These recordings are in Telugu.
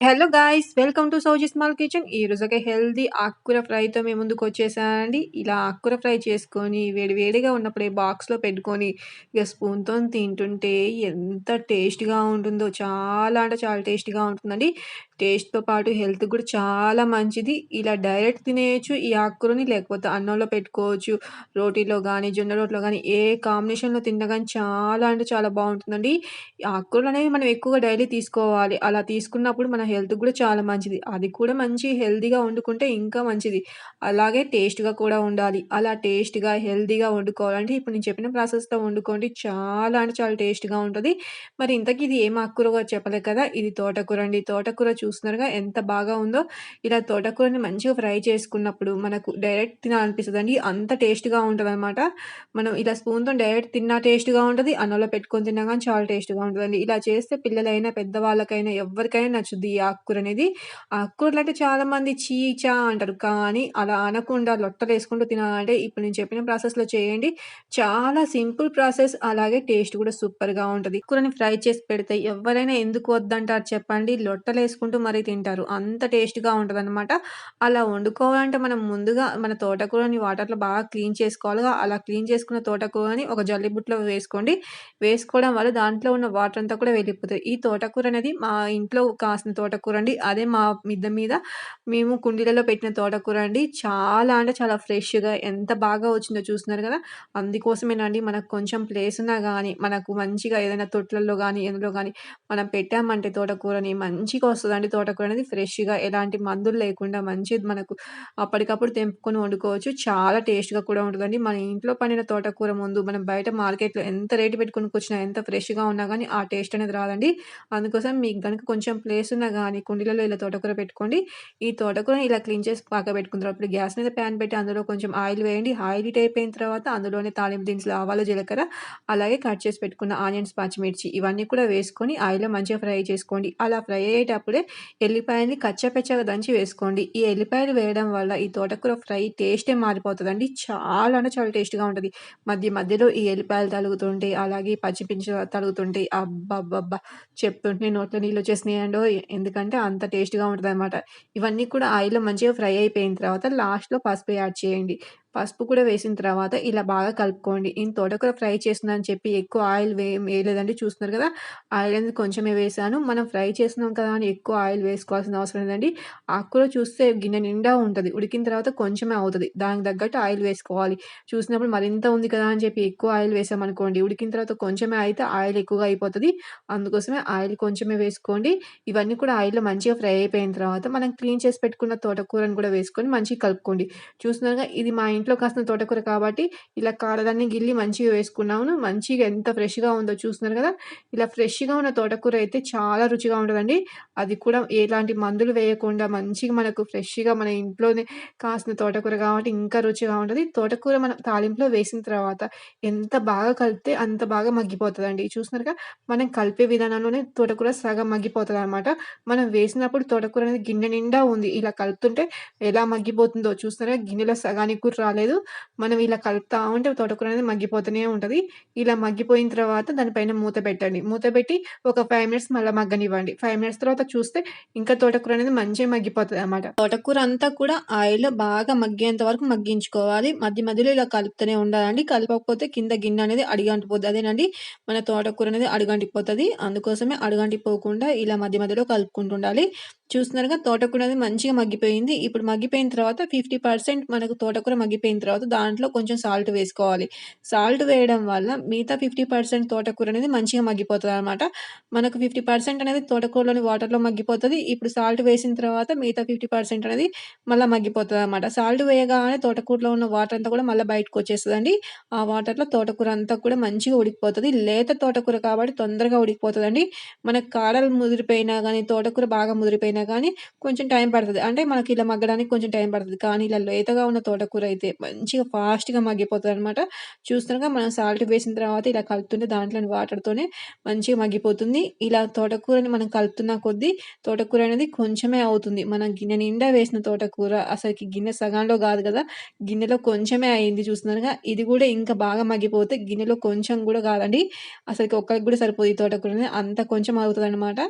Hello guys welcome to Souji small kitchen ఈ ఒక హెల్దీ ఆకుకూర ఫ్రైతో మేము ముందుకు వచ్చేసానండి ఇలా ఆకుకూర ఫ్రై చేసుకొని వేడివేడిగా ఉన్నప్పుడే బాక్స్లో పెట్టుకొని ఇక స్పూన్తో తింటుంటే ఎంత టేస్ట్గా ఉంటుందో చాలా అంటే చాలా టేస్ట్గా ఉంటుందండి. టేస్ట్తో పాటు హెల్త్ కూడా చాలా మంచిది. ఇలా డైరెక్ట్ తినేయచ్చు ఈ ఆకుకూరని లేకపోతే అన్నంలో పెట్టుకోవచ్చు. రోటీలో కానీ జొన్న రోట్లో కానీ ఏ కాంబినేషన్లో తిన్నా కానీ చాలా అంటే చాలా బాగుంటుందండి. ఆకుకూరలు అనేవి మనం ఎక్కువగా డైలీ తీసుకోవాలి. అలా తీసుకున్నప్పుడు మన హెల్త్ కూడా చాలా మంచిది. అది కూడా మంచి హెల్తీగా వండుకుంటే ఇంకా మంచిది. అలాగే టేస్ట్గా కూడా ఉండాలి. అలా టేస్ట్గా హెల్తీగా వండుకోవాలంటే ఇప్పుడు నేను చెప్పిన ప్రాసెస్తో వండుకోండి. చాలా అంటే చాలా టేస్ట్గా ఉంటుంది. మరి ఇంతకీ ఇది ఏం ఆకుకూర చెప్పలేదు కదా? ఇది తోటకూర అండి. తోటకూర చూస్తున్నారుగా ఎంత బాగా ఉందో. ఇలా తోటకూరని మంచిగా ఫ్రై చేసుకున్నప్పుడు మనకు డైరెక్ట్ తినాలనిపిస్తుంది అండి అంత టేస్ట్గా ఉంటుంది అనమాట మనం ఇలా స్పూన్తో డైరెక్ట్ తిన్నా టేస్ట్గా ఉంటుంది. అన్నంలో పెట్టుకొని తిన్నా కానీ చాలా టేస్ట్గా ఉంటుందండి. ఇలా చేస్తే పిల్లలైనా పెద్దవాళ్ళకైనా ఎవరికైనా నచ్చుద్ది. ఆకుకూర అనేది ఆకుకూరలు అంటే చాలామంది చీచా అంటారు. కానీ అలా అనకుండా లొట్టలు వేసుకుంటూ తినాలంటే ఇప్పుడు నేను చెప్పిన ప్రాసెస్లో చేయండి. చాలా సింపుల్ ప్రాసెస్. అలాగే టేస్ట్ కూడా సూపర్గా ఉంటుంది. కూరని ఫ్రై చేసి పెడితే ఎవరైనా ఎందుకు వద్దంటారు చెప్పండి. లొట్టలు వేసుకుంటూ మరీ తింటారు. అంత టేస్ట్గా ఉంటుంది అనమాట అలా వండుకోవాలంటే మనం ముందుగా మన తోటకూరని వాటర్లో బాగా క్లీన్ చేసుకోవాలి. అలా క్లీన్ చేసుకున్న తోటకూరని ఒక జల్లిబుట్లో వేసుకోండి. వేసుకోవడం వల్ల దాంట్లో ఉన్న వాటర్ అంతా కూడా వెళ్ళిపోతుంది ఈ తోటకూర అనేది మా ఇంట్లో కాసిన తోట తోటకూర అండి. అదే మా మిద్దె మీద మేము కుండీలలో పెట్టిన తోటకూర అండి. చాలా అంటే చాలా ఫ్రెష్గా ఎంత బాగా వచ్చిందో చూస్తున్నారు కదా! అందుకోసమేనండి మనకు కొంచెం ప్లేస్ ఉన్నా కానీ మనకు మంచిగా ఏదైనా తొట్లలో కానీ ఎందులో కానీ మనం పెట్టామంటే తోటకూరని మంచిగా వస్తుందండి. తోటకూర అనేది ఫ్రెష్గా ఎలాంటి మందులు లేకుండా మంచిది మనకు అప్పటికప్పుడు తెంపుకొని వండుకోవచ్చు. చాలా టేస్ట్గా కూడా ఉంటుందండి. మన ఇంట్లో పండిన తోటకూర ముందు మనం బయట మార్కెట్లో ఎంత రేటు పెట్టుకుని వచ్చినా ఎంత ఫ్రెష్గా ఉన్నా కానీ ఆ టేస్ట్ అనేది రాదండి. అందుకోసం మీకు కనుక కొంచెం ప్లేస్ ఉన్నా కానీ కుండీలలో ఇలా తోటకూర పెట్టుకోండి. ఈ తోటకూరని ఇలా క్లీన్ చేసి పాక పెట్టుకున్న అప్పుడు గ్యాస్ మీద ప్యాన్ పెట్టి అందులో కొంచెం ఆయిల్ వేయండి. ఆయిల్ హీట్ అయిపోయిన తర్వాత అందులోనే తాలింపు దినుసులు ఆవాలు జీలకర్ర అలాగే కట్ చేసి పెట్టుకున్న ఆనియన్స్ పచ్చిమిర్చి ఇవన్నీ కూడా వేసుకొని ఆయిల్లో మంచిగా ఫ్రై చేసుకోండి. అలా ఫ్రై అయ్యేటప్పుడే ఎల్లిపాయని కచ్చపెచ్చగా దంచి వేసుకోండి. ఈ ఎల్లిపాయలు వేయడం వల్ల ఈ తోటకూర ఫ్రై టేస్టే మారిపోతుందండి. చాలా అంటే చాలా టేస్ట్గా ఉంటుంది. మధ్య మధ్యలో ఈ ఎల్లిపాయలు తలుగుతుంటే అలాగే పచ్చిపించ తలుగుతుంటే అబ్బబ్బబ్బా! చెప్తుంటే నోట్లో నీళ్ళు వచ్చేసినాయండో ఎందుకంటే అంత టేస్ట్గా ఉంటుంది అనమాట ఇవన్నీ కూడా ఆయిల్లో మంచిగా ఫ్రై అయిపోయిన తర్వాత లాస్ట్లో పసుపు యాడ్ చేయండి. పసుపు కూడా వేసిన తర్వాత ఇలా బాగా కలుపుకోండి. నేను తోటకూర ఫ్రై చేస్తున్నాను చెప్పి ఎక్కువ ఆయిల్ వే వేయలేదండి చూస్తున్నారు కదా ఆయిల్ అనేది కొంచెమే వేసాను. మనం ఫ్రై చేస్తున్నాం కదా అని ఎక్కువ ఆయిల్ వేసుకోవాల్సిన అవసరం లేదండి. ఆకుకూర చూస్తే గిన్నె నిండా ఉంటుంది. ఉడికిన తర్వాత కొంచెమే అవుతుంది. దానికి తగ్గట్టు ఆయిల్ వేసుకోవాలి. చూసినప్పుడు మరింత ఉంది కదా అని చెప్పి ఎక్కువ ఆయిల్ వేసామనుకోండి ఉడికిన తర్వాత కొంచెమే అయితే ఆయిల్ ఎక్కువగా అయిపోతుంది. అందుకోసమే ఆయిల్ కొంచెమే వేసుకోండి. ఇవన్నీ కూడా ఆయిల్లో మంచిగా ఫ్రై అయిపోయిన తర్వాత మనం క్లీన్ చేసి పెట్టుకున్న తోటకూరని కూడా వేసుకొని మంచిగా కలుపుకోండి. చూస్తున్నారుగా ఇది మా ఇంట్లో కాసిన తోటకూర కాబట్టి ఇలా కాడలన్నీ గిల్లి మంచిగా వేసుకున్నాము. మంచిగా ఎంత ఫ్రెష్గా ఉందో చూస్తున్నారు కదా. ఇలా ఫ్రెష్గా ఉన్న తోటకూర అయితే చాలా రుచిగా ఉంటుందండి. అది కూడా ఎలాంటి మందులు వేయకుండా మంచిగా మనకు ఫ్రెష్గా మన ఇంట్లోనే కాసిన తోటకూర కాబట్టి ఇంకా రుచిగా ఉంటుంది. తోటకూర మనం తాలింపులో వేసిన తర్వాత ఎంత బాగా కలిపితే అంత బాగా మగ్గిపోతుందండి. చూస్తున్నారుగా మనం కలిపే విధానంలోనే తోటకూర సగం మగ్గిపోతుంది అనమాట మనం వేసినప్పుడు తోటకూర అనేది గిన్నె నిండా ఉంది. ఇలా కలుపుతుంటే ఎలా మగ్గిపోతుందో చూస్తున్నారా గిన్నెలో సగానికి కూడా రాలేదు. మనం ఇలా కలుపుతా ఉంటే తోటకూర అనేది మగ్గిపోతూనే ఉంటుంది. ఇలా మగ్గిపోయిన తర్వాత దానిపైన మూత పెట్టండి. మూత పెట్టి ఒక ఫైవ్ మినిట్స్ మళ్ళీ మగ్గనివ్వండి. ఫైవ్ మినిట్స్ తర్వాత చూస్తే ఇంకా తోటకూర అనేది మంచిగా మగ్గిపోతుంది అనమాట తోటకూర అంతా కూడా ఆయిల్ బాగా మగ్గేంత వరకు మగ్గించుకోవాలి. మధ్య మధ్యలో ఇలా కలుపుతూనే ఉండాలండి. కలపకపోతే కింద గిన్నె అనేది అడిగంటిపోతుంది అదేనండి మన తోటకూర అనేది అడుగంటిపోతుంది. అందుకోసమే అడుగంటిపోకుండా ఇలా మధ్య మధ్యలో కలుపుకుంటుండాలి. చూస్తున్నారుగా తోటకూర అనేది మంచిగా మగ్గిపోయింది. ఇప్పుడు మగ్గిపోయిన తర్వాత ఫిఫ్టీ పర్సెంట్ మనకు తోటకూర మగ్గిపోయిన తర్వాత దాంట్లో కొంచెం సాల్ట్ వేసుకోవాలి. సాల్ట్ వేయడం వల్ల మిగతా ఫిఫ్టీ పర్సెంట్ తోటకూర అనేది మంచిగా మగ్గిపోతుంది అనమాట మనకు ఫిఫ్టీ పర్సెంట్ అనేది తోటకూరలోని వాటర్లో మగ్గిపోతుంది. ఇప్పుడు సాల్ట్ వేసిన తర్వాత మిగతా ఫిఫ్టీ పర్సెంట్ అనేది మళ్ళీ మగ్గిపోతుంది అనమాట సాల్ట్ వేయగానే తోటకూరలో ఉన్న వాటర్ అంతా కూడా మళ్ళీ బయటకు వచ్చేస్తుందండి. ఆ వాటర్లో తోటకూర అంతా కూడా మంచిగా ఉడికిపోతుంది. లేత తోటకూర కాబట్టి తొందరగా ఉడికిపోతుందండి. మనకు కాడలు ముదిరిపోయినా కానీ తోటకూర బాగా ముదిరిపోయినా కానీ కొంచెం టైం పడుతుంది. అంటే మనకి ఇలా మగ్గడానికి కొంచెం టైం పడుతుంది. కానీ ఇలా లేతగా ఉన్న తోటకూర అయితే మంచిగా ఫాస్ట్గా మగ్గిపోతుంది అనమాట చూస్తున్నాగా మనం సాల్ట్ వేసిన తర్వాత ఇలా కలుపుతుంటే దాంట్లోని వాటర్తోనే మంచిగా మగ్గిపోతుంది. ఇలా తోటకూరని మనం కలుపుతున్న కొద్దీ తోటకూర అనేది కొంచెమే అవుతుంది. మనం గిన్నె నిండా వేసిన తోటకూర అసలుకి గిన్నె సగంలో కాదు కదా గిన్నెలో కొంచెమే అయింది చూస్తున్నారుగా ఇది కూడా ఇంకా బాగా మగ్గిపోతే గిన్నెలో కొంచెం కూడా కాదండి. అసలుకి ఒక్కరికి కూడా సరిపోదు ఈ తోటకూర అనేది అంత కొంచెం అవుతుంది అనమాట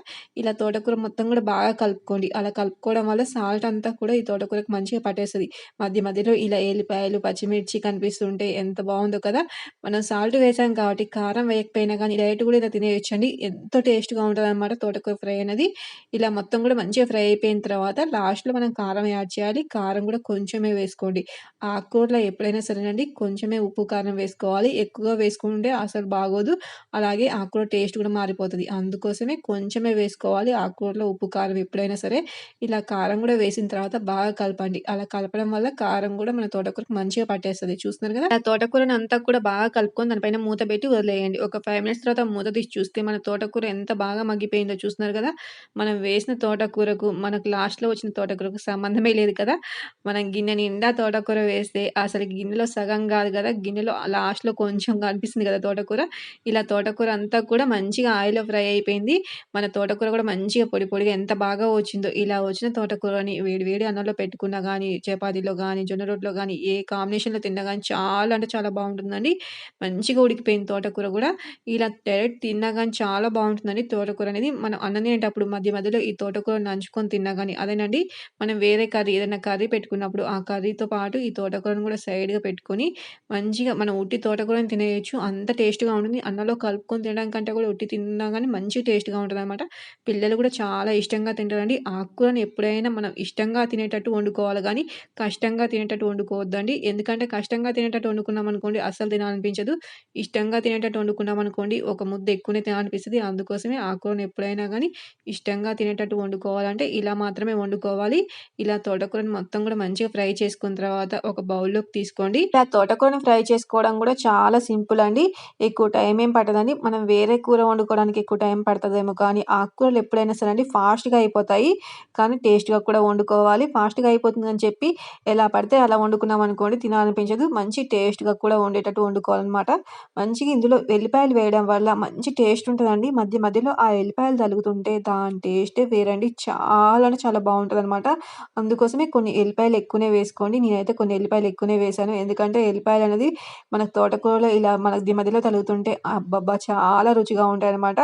ఇలా తోటకూర మొత్తం కూడా బాగా కలుపుకోండి. అలా కలుపుకోవడం వల్ల సాల్ట్ అంతా కూడా ఈ తోటకూరకు మంచిగా పట్టేస్తుంది. మధ్య మధ్యలో ఇలా ఉల్లిపాయలు పచ్చిమిర్చి కనిపిస్తుంటే ఎంత బాగుందో కదా! మనం సాల్ట్ వేసాం కాబట్టి కారం వేయకపోయినా కానీ డైరెక్ట్ కూడా ఇలా తినేయొచ్చండి. ఎంతో టేస్ట్‌గా ఉంటదనమాట తోటకూర ఫ్రై అనేది. ఇలా మొత్తం కూడా మంచిగా ఫ్రై అయిపోయిన తర్వాత లాస్ట్‌లో మనం కారం యాడ్ చేయాలి. కారం కూడా కొంచెమే వేసుకోండి. ఆకుకూరలో ఎప్పుడైనా సరేనండి కొంచెమే ఉప్పు, కారం వేసుకోవాలి. ఎక్కువగా వేసుకుంటే అసలు బాగోదు. అలాగే ఆకుకూర టేస్ట్ కూడా మారిపోతుంది అందుకోసమే కొంచెమే వేసుకోవాలి ఆకుకూరలో ఉప్పు, కారం ఎప్పుడైనా సరే. ఇలా కారం కూడా వేసిన తర్వాత బాగా కలపండి. అలా కలపడం వల్ల కారం కూడా మన తోటకూరకు మంచిగా పట్టేస్తుంది చూస్తున్నారు కదా! ఆ తోటకూరని అంతా కూడా బాగా కలుపుకొని దానిపైన మూత పెట్టి వదిలేయండి. ఒక ఫైవ్ మినిట్స్ తర్వాత మూత తీసి చూస్తే మన తోటకూర ఎంత బాగా మగ్గిపోయిందో చూస్తున్నారు కదా! మనం వేసిన తోటకూరకు మనకు లాస్ట్‌లో వచ్చిన తోటకూరకు సంబంధమే లేదు కదా! మనం గిన్నె నిండా తోటకూర వేస్తే అసలు గిన్నెలో సగం కాదు కదా! గిన్నెలో లాస్ట్‌లో కొంచెం కనిపిస్తుంది కదా తోటకూర. ఇలా తోటకూర అంతా కూడా మంచిగా ఆయిల్‌లో ఫ్రై అయిపోయింది. మన తోటకూర కూడా మంచిగా పొడి పొడిగా ఎంత బాగా వచ్చిందో. ఇలా వచ్చిన తోటకూరని వేడి వేడి అన్నంలో పెట్టుకున్నా కానీ చపాతీలో కానీ జొన్న రొట్టెలో కానీ ఏ ఏ కాంబినేషన్‌లో తిన్నా కానీ చాలా అంటే చాలా బాగుంటుందండి మంచిగా ఉడికిపోయింది తోటకూర కూడా. ఇలా డైరెక్ట్ తిన్నా కానీ చాలా బాగుంటుందండి తోటకూర అనేది. మనం అన్నం తినేటప్పుడు మధ్య మధ్యలో ఈ తోటకూరని నంచుకొని తిన్నా కానీ అదేనండి మనం వేరే కర్రీ ఏదైనా కర్రీ పెట్టుకున్నప్పుడు ఆ కర్రీతో పాటు ఈ తోటకూరను కూడా సైడ్‌గా పెట్టుకొని మంచిగా మనం ఉట్టి తోటకూరని తినేయచ్చు అంత టేస్ట్‌గా ఉంటుంది. అన్నంలో కలుపుకొని తినడం కంటే కూడా ఉట్టి తిన్నా కానీ మంచి టేస్ట్‌గా ఉంటదనమాట. పిల్లలు కూడా చాలా ఇష్టంగా తింటారండి. ఆకుకూరని ఎప్పుడైనా మనం ఇష్టంగా తినేటట్టు వండుకోవాలి కానీ కష్టంగా తినేటట్టు వద్దండి ఎందుకంటే కష్టంగా తినేటట్టు వండుకున్నాం అనుకోండి అస్సలు తినాలనిపించదు. ఇష్టంగా తినేటట్టు వండుకున్నాం అనుకోండి ఒక ముద్ద ఎక్కువనే తినాలనిపిస్తుంది అందుకోసమే ఆకుకూరని ఎప్పుడైనా కానీ ఇష్టంగా తినేటట్టు వండుకోవాలంటే ఇలా మాత్రమే వండుకోవాలి. ఇలా తోటకూరని మొత్తం కూడా మంచిగా ఫ్రై చేసుకున్న తర్వాత ఒక బౌల్‌లోకి తీసుకోండి. ఇలా తోటకూరని ఫ్రై చేసుకోవడం కూడా చాలా సింపుల్ అండి. ఎక్కువ టైం ఏం పట్టదండి. మనం వేరే కూర వండుకోవడానికి ఎక్కువ టైం పడుతుందేమో కానీ ఆకుకూరలు ఎప్పుడైనా సరే అండి ఫాస్ట్‌గా అయిపోతాయి. కానీ టేస్ట్‌గా కూడా వండుకోవాలి. ఫాస్ట్‌గా అయిపోతుందని చెప్పి ఎలా పడితే అలా వండుకున్నామనుకోండి తినాలనిపించదు. మంచి టేస్ట్‌గా కూడా ఉండేటట్టు వండుకోవాలన్నమాట మంచిగా ఇందులో వెల్లిపాయలు వేయడం వల్ల మంచి టేస్ట్ ఉంటుందండి మధ్య మధ్యలో ఆ ఎల్లిపాయలు తలుగుతుంటే దాని టేస్టే వేరండి. చాలా అంటే చాలా అనమాట అందుకోసమే కొన్ని ఎల్లిపాయలు ఎక్కువనే వేసుకోండి. నేనైతే కొన్ని ఎల్లిపాయలు ఎక్కువనే వేశాను. ఎందుకంటే ఎల్లిపాయలనేది మనకు తోటకూరలో ఇలా మధ్య మధ్యలో తలుగుతుంటే అబ్బబ్బా! చాలా రుచిగా ఉంటాయనమాట.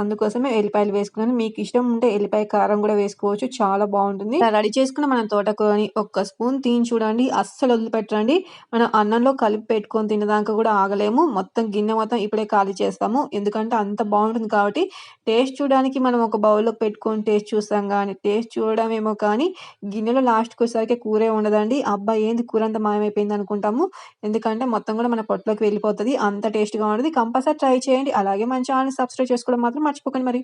అందుకోసమే ఎల్లిపాయలు వేసుకున్నాను. మీకు ఇష్టం ఉంటే ఎల్లిపాయ కారం కూడా వేసుకోవచ్చు. చాలా బాగుంటుంది రెడీ చేసుకున్న మనం తోటకూరని ఒక్క స్పూన్ తిని చూడండి. అస్సలు వదిలిపెట్టండి మనం అన్నంలో కలిపి పెట్టుకొని తినేదాకా కూడా ఆగలేము. మొత్తం గిన్నె మొత్తం ఇప్పుడే ఖాళీ చేస్తాము. ఎందుకంటే అంత బాగుంటుంది కాబట్టి టేస్ట్ చూడడానికి మనం ఒక బౌల్లో పెట్టుకొని టేస్ట్ చూస్తాం కానీ టేస్ట్ చూడడమేమో కానీ గిన్నెలో లాస్ట్కి వచ్చేసరికి కూరే ఉండదండి. అబ్బా! ఏంది కూర అంత మాయమైపోయింది అనుకుంటాము. ఎందుకంటే మొత్తం కూడా మన పొట్టలోకి వెళ్ళిపోతుంది అంత టేస్ట్‌గా ఉంటుంది కంపల్సరీ ట్రై చేయండి. అలాగే మన ఛానల్ సబ్స్క్రైబ్ చేసుకోవడం మాత్రం మర్చిపోకండి మరి.